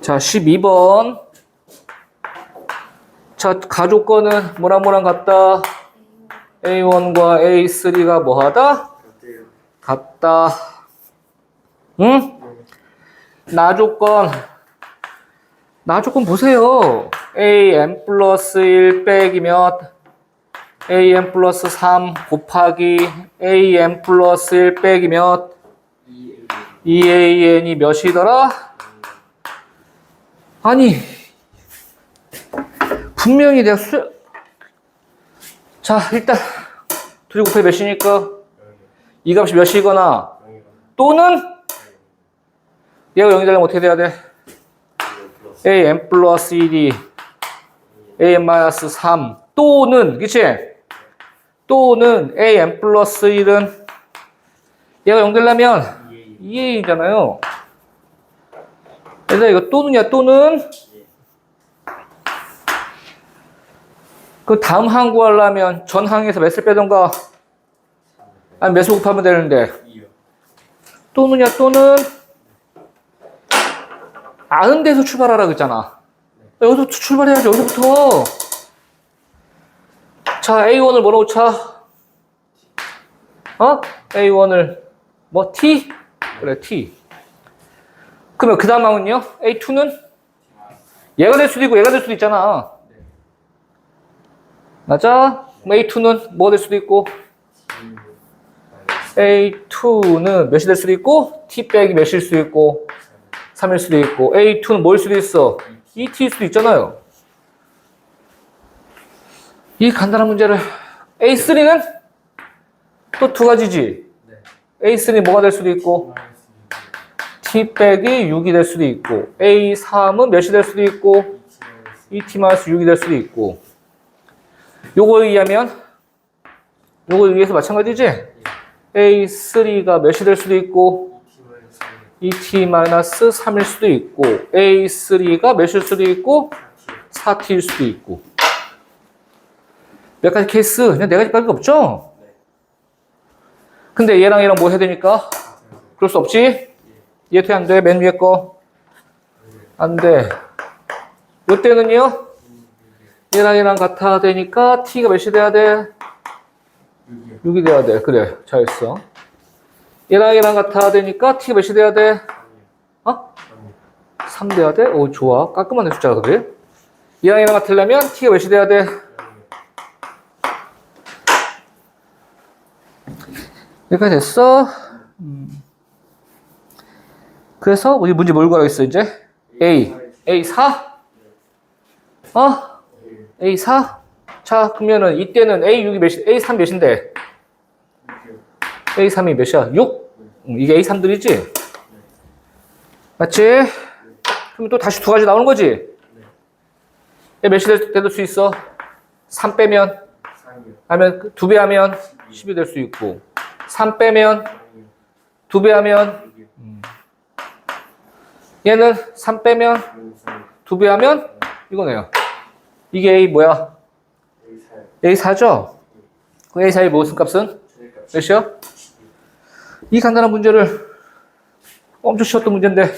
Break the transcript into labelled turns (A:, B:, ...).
A: 자, 12번. 자, 가족권은 뭐랑 뭐랑 같다? A1과 A3가 뭐하다? 같다. 응? 나 조건. 나 조건 보세요. am 플러스 1 빼기 몇? am 플러스 3 곱하기 am 플러스 1 빼기 몇?
B: 이
A: 2an이 몇이더라? 아니, 분명히 내가 수, 자, 일단, 둘이 곱해 몇이니까? 이 값이 몇이거나, 또는, 얘가 0이 되려면 어떻게 돼야 돼? am 플러스 1이 am 마이너스 3, 또는, 그치? 또는 am 플러스 1은 얘가 0 되려면 2a잖아요. 그래서 이거 또는이야, 또는. 그 다음 항 구하려면 전 항에서 몇을 빼던가, 아니 몇을 곱하면 되는데,
B: 2요.
A: 또는이야, 또는. 아는 데서 출발하라 그랬잖아. 여기서 출발해야지, 여기서부터. 자, A1을 뭐라고 쳐? 어? A1을 뭐 T? 그래, T. 그러면 그 다음 항은요? A2는? 얘가 될 수도 있고 얘가 될 수도 있잖아. 맞아? 그럼 A2는 뭐가 될 수도 있고 A2는 몇이 될 수도 있고 T 빼기 몇일 수도 있고 3일 수도 있고 A2는 뭐일 수도 있어? 2T일 수도 있잖아요. 이 간단한 문제를 A3는 또 두 가지지. A3는 뭐가 될 수도 있고 T 빼기 6이 될 수도 있고 A3은 몇이 될 수도 있고 2T-6이 될 수도 있고 요거에 의하면 요거에 의해서 마찬가지지? A3가 몇이 될 수도 있고 2T-3일 수도 있고 A3가 몇일 수도 있고 4T일 수도 있고 몇 가지 케이스 그냥 네 가지밖에 없죠? 근데 얘랑 얘랑 뭐 해야 되니까? 그럴 수 없지? 얘 어떻게 안 돼? 맨 위에 거. 안 돼. 요때는요? 얘랑 얘랑 같아야 되니까 t가 몇이 돼야 돼? 6이 돼야 돼. 그래. 잘했어. 얘랑 얘랑 같아야 되니까 t가 몇이 돼야 돼? 어? 3 돼야 돼? 오, 좋아. 깔끔하네, 숫자가. 그래? 얘랑 얘랑 같으려면 t가 몇이 돼야 돼? 여기까지 됐어? 음. 그래서 우리 문제 뭘 구하고 있어 이제? A. A4? 어? A4? 자, 그러면은 이때는 A6이 몇이, A3 몇인데? A3이 몇이야? 6? 음, 이게 A3들이지? 맞지? 그럼 또 다시 두 가지 나오는 거지? 얘 몇이 될, 될수 있어? 3 빼면? 하면, 두 배 하면 10이 될 수 있고. 3 빼면? 두 배 하면? 얘는 3 빼면? 두배 하면? 이거네요. 이게 A 뭐야? A4죠? 그 A4의 무슨 값은? 몇이요? 이 간단한 문제를 엄청 쉬웠던 문제인데